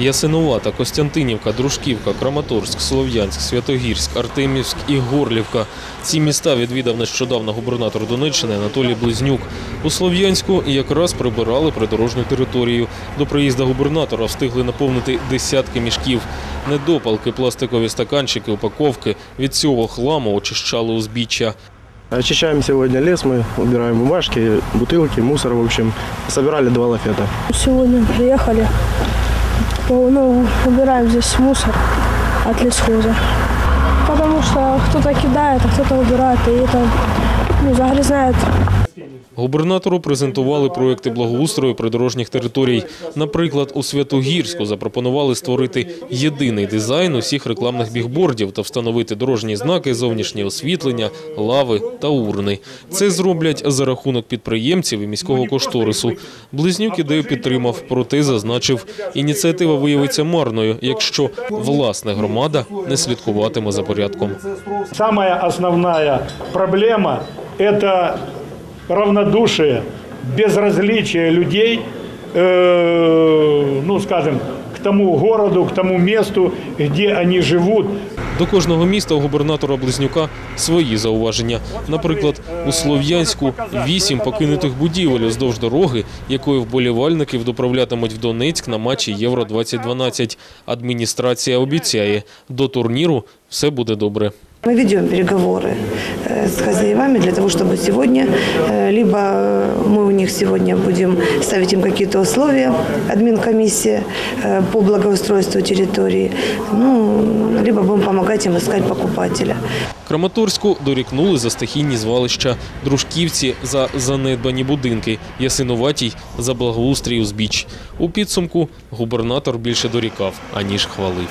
Ясинувата, Костянтинівка, Дружківка, Краматорськ, Слов'янськ, Святогірськ, Артемівськ і Горлівка. Ці міста відвідав нещодавно губернатор Донеччини Анатолій Близнюк. У Слов'янську якраз прибирали придорожню територію. До приїзду губернатора встигли наповнити десятки мішків. Недопалки, пластикові стаканчики, упаковки від цього хламу очищали узбіччя. Очищаем сегодня лес, мы убираем бумажки, бутылки, мусор, в общем. Собирали два лафета. Сегодня приехали, по- ну, убираем здесь мусор от лесхоза. Потому что кто-то кидает, а кто-то убирает, и это ну, загрязняет Губернатору презентували проекти благоустрою придорожніх територій. Наприклад, у Святогірську запропонували створити єдиний дизайн усіх рекламних бігбордів та встановити дорожні знаки, зовнішнє освітлення, лави та урни. Це зроблять за рахунок підприємців і міського кошторису. Близнюк ідею підтримав, проте зазначив, ініціатива виявиться марною, якщо власне громада не слідкуватиме за порядком. Самая основная проблема – это равнодушие, безразличие людей, э, ну, скажем, к тому городу, к тому месту, где они живут. До кожного міста у губернатора Близнюка свої зауваження. Наприклад, у Слов'янську вісім покинутих будівель уздовж дороги, якою вболівальників доправлятимуть в Донецьк на матчі Євро 2012. Адміністрація обіцяє, до турніру все буде добре. Мы ведем переговоры э, с хозяевами для того, чтобы сегодня, э, либо мы у них сегодня будем ставить им какие-то условия, админкомиссия э, по благоустройству территории, ну, либо будем помогать им искать покупателя. Краматорську дорікнули за стихійні звалища, дружківці за занедбані будинки, Ясинуватій за благоустрій узбіч. У підсумку губернатор більше дорікав, аніж хвалив.